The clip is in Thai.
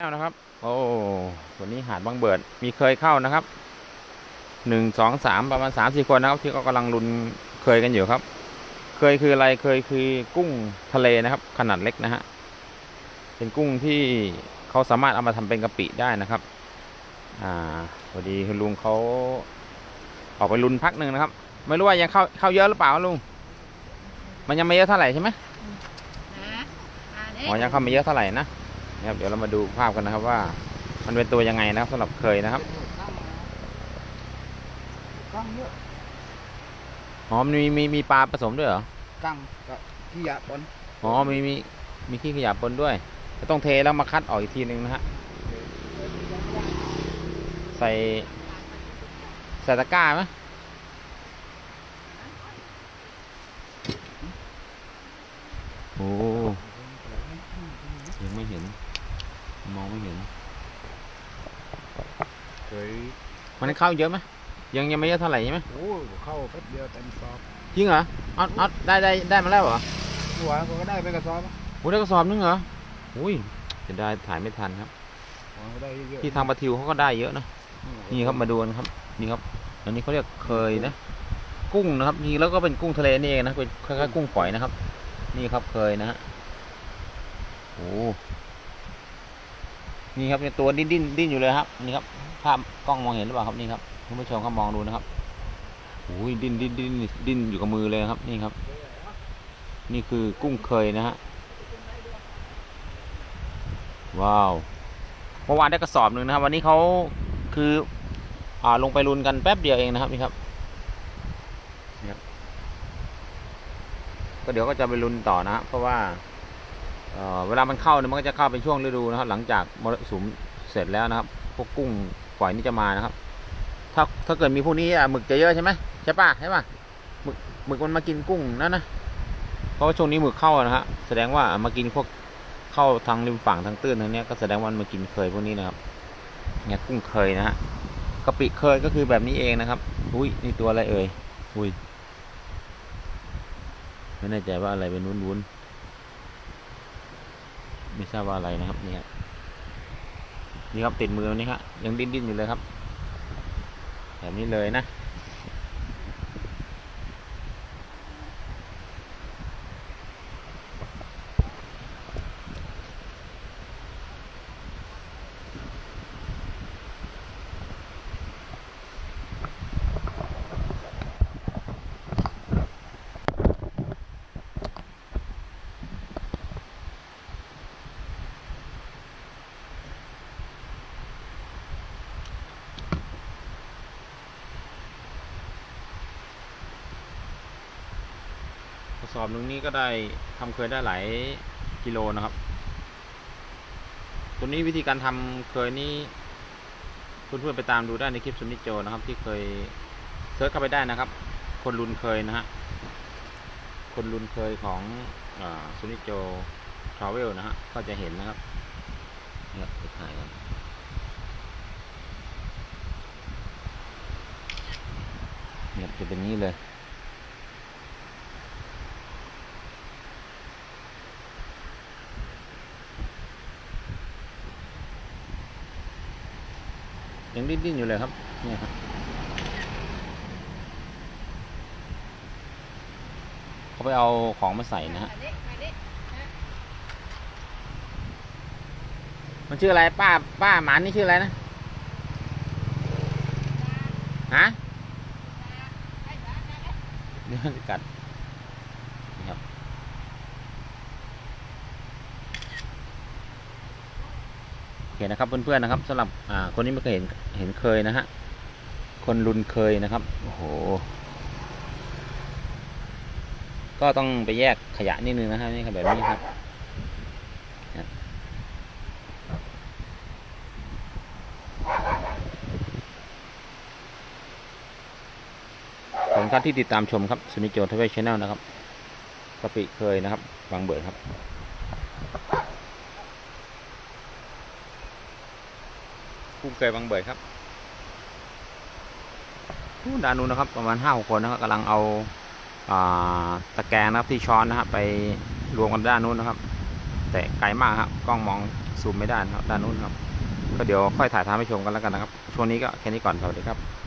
แล้วนะครับ โอ้ตัวนี้หาดบางเบิด มีเคยเข้านะครับหนึ่งสองสามประมาณสามสี่คนนะครับที่เขากำลังลุนเคยกันอยู่ครับ เคยคืออะไรเคยคือกุ้งทะเลนะครับ ขนาดเล็กนะฮะเป็นกุ้งที่เขาสามารถเอามาทำเป็นกะปิได้นะครับ อ่าพอดีคุณลุงเขาออกไปลุนพักหนึ่งนะครับ ไม่รู้ว่ายังเข้าเข้าเยอะหรือเปล่าลุงมันยังไม่เยอะเท่าไหร่ใช่ไหมนะอ่านี่อ๋อยังเข้าไม่เยอะเท่าไหร่นะ นะครับ เดี๋ยวเรามาดูภาพกันนะครับว่า มันเป็นตัวยังไงนะครับสำหรับเคยนะครับกังเยอะอ๋อมันมีมีมีปลาผสมด้วยเหรอกังกับขี้ยาปนอ๋อมีมีมีขี้ขยะปนด้วยจะต้องเทแล้วมาคัดออกอีกทีหนึ่งนะฮะใส่ใส่ตะกร้าไหมโอ้ยังไม่เห็น มองไม่เห็นเคยมันเข้าเยอะไหมยังยังไม่เยอะเท่าไหร่ใช่ไหมโอ้เข้าแป๊บเดียวเต็มสอบจริงเหรอเอาเอาได้ได้ได้มาแล้วเหรอหัวก็ได้ไปกระสอบโอ้ได้กระสอบนึงเหรออุ้ยจะได้ถ่ายไม่ทันครับหัวก็ได้เยอะที่ทางปลาทิวเขาก็ได้เยอะนะนี่ครับมาดูกันครับ นี่ครับ อันนี้เขาเรียกเคยนะ กุ้งนะครับนี่แล้วก็เป็นกุ้งทะเลนี่เองนะเป็นคล้ายๆกุ้งฝอยนะครับ นี่ครับเคยนะฮะโอ้ นี่ครับเนี่ยตัวดิ้นดิ้นดิ้นอยู่เลยครับ นี่ครับ ภาพกล้องมองเห็นหรือเปล่าครับนี่ครับคุณผู้ชมครับมองดูนะครับโอ้ยดิ้นดิ้นดิ้นดิ้นอยู่กับมือเลยครับ นี่ครับ นี่คือกุ้งเคยนะฮะว้าวเมื่อวานได้กระสอบหนึ่งนะครับ วันนี้เขาคืออ่าลงไปรุนกันแป๊บเดียวเองนะครับนี่ครับนะครับก็เดี๋ยวก็จะไปรุนต่อนะฮะเพราะว่า เวลามันเข้าเนี่ยมันก็จะเข้าเป็นช่วงฤดูนะครับ หลังจากมรสุมเสร็จแล้วนะครับ พวกกุ้งฝอยนี่จะมานะครับ ถ้าถ้าเกิดมีพวกนี้หมึกจะเยอะใช่ไหมใช่ป่ะใช่ป่ะหมึกหมึกมันมากินกุ้งนั่นนะเพราะว่าช่วงนี้หมึกเข้านะฮะแสดงว่ามากินพวกเข้าทางริมฝั่งทางตื้นทางนี้ก็แสดงว่ามันมากินเคยพวกนี้นะครับเนี่ยกุ้งเคยนะฮะกะปิเคยก็คือแบบนี้เองนะครับ อุ้ยนี่ตัวอะไรเอ่ยอุ้ยไม่แน่ใจว่าอะไรเป็นวุ้นวุ้นๆ ไม่ทราบว่าอะไรนะครับนี่ยนี่ครับติดมือนี่ครับยังดิ้นดิ้นๆอยู่เลยครับแบบนี้เลยนะ สอบหนึงนี่ก็ได้ทำเคยได้หลายกิโลนะครับ ตัวนี้วิธีการทำเคยนี่เพื่อนๆไปตามดูได้ในคลิปซุนิโจนะครับ ที่เคยเซิร์ชเข้าไปได้นะครับ คนรุนเคยนะฮะคนรุนเคยของซุนิโจทราเวลนะฮะก็จะเห็นนะครับเนี่ยไปถ่ายกันเนี่ยจะเป็นนี้เลย ยังดิ้นดิ้นๆอยู่เลยครับเนี่ยครับเขาไปเอาของมาใส่นะฮะมันชื่ออะไรป้าป้าหมานี่ชื่ออะไรนะฮะเดี๋ยวมันจะกัดนี่ครับโอ เคนะครับเพื่อนๆนะครับสำหรับอ่าคนนี้ไม่เคยเห็นเห็นเคยนะฮะคนรุนเคยนะครับโอ้โหก็ต้องไปแยกขยะนิดนึงนะครับนี่ครับแบบนี้ครับขอบคุณครับที่ติดตามชมครับสุนิโจทเวชแนลนะครับกะปิเคยนะครับบางเบิดครับ กุ้งเคยบางเบิดครับผู้ด้านนู้นนะครับประมาณห้าหกคนนะครับกำลังเอาอาตะแกรงนะครับที่ช้อนนะครับไปรวมกันด้านนู้นนะครับ แต่ไกลมากครับกล้องมองซูมไม่ได้นะครับด้านนู้นครับก็เดี๋ยวค่อยถ่ายทำให้ชมกันแล้วกันนะครับช่วงนี้ก็แค่นี้ก่อนสวัสดีครับ